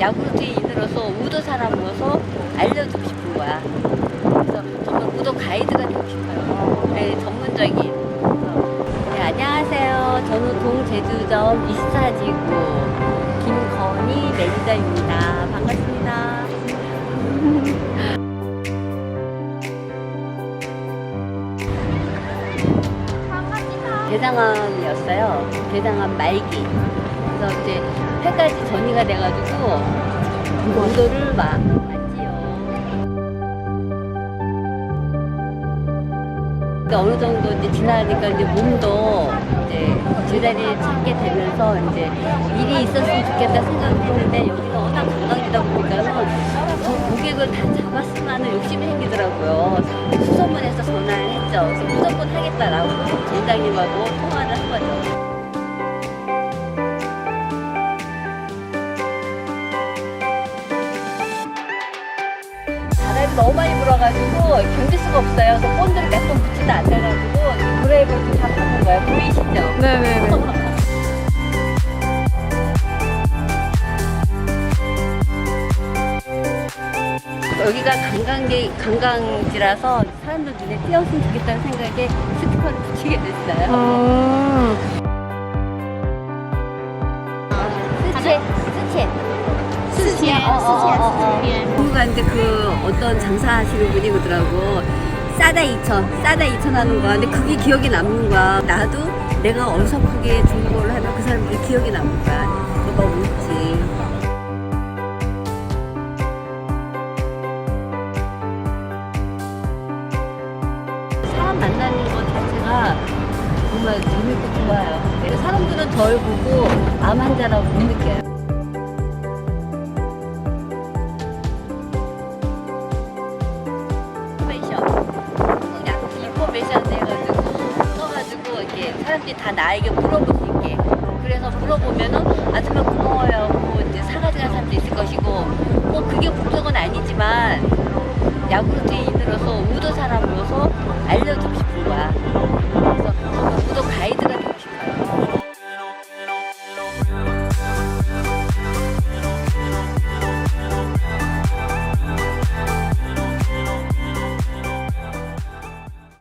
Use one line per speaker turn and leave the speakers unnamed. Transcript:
야구르트에 인으로서 우도 사람으로서 알려주고 싶은 거야. 그래서 정말 우도 가이드가 되고 싶어요. 네, 전문적인. 네, 안녕하세요. 저는 동제주점 24지구 김건희 매니저입니다. 반갑습니다. 대장암이었어요. 대장암 말기. 그래서 이제 폐까지 전이가 돼가지고 우도를 막 맞지요. 근데 어느 정도 이제 지나니까 이제 몸도 이제 제자리에 찾게 되면서 이제 일이 있었으면 좋겠다 생각을 했는데 여기가 워낙 관광지다 보니까는 저 고객을 다 잡았으면 하는 욕심이 생기더라고요. 수소문해서 전화를 했죠. 무조건 하겠다라고 원장님하고 통화를 한 거죠. 바람이 너무 많이 불어가지고 견딜 수가 없어요. 그래서 본드를 몇번 붙이도 안 돼가지고 드라이버를 다 바꾼 거예요. 보이시죠?
네네네.
여기가 관광지, 관광지라서 사람들 눈에 띄었으면 좋겠다는 생각에 스티커를 붙이게 됐어요.
어,
스체, 스체. 어, 어, 어, 어.
스체, 스체.
누가 이제 그 어떤 장사하시는 분이 그러더라고. 싸다 2천, 싸다 2천 하는 거야. 근데 그게 기억이 남는 거야. 나도 내가 어설프게 준 걸로 하면 그 사람들이 기억이 남는 거야. 그거 너무 웃지. 사람 만나는 것 자체가 정말 재밌고 좋아요. 사람들은 절 보고 암 환자라고 못 느껴요. 사람들이 다 나에게 물어볼 수 있게. 그래서 물어보면은 아줌마 고마워요. 하고 이제 사가지 간 사람도 있을 것이고 꼭 그게 목적은 아니지만 야구르트인으로서 우도 사람으로서